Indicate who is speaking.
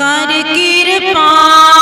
Speaker 1: कर कृपा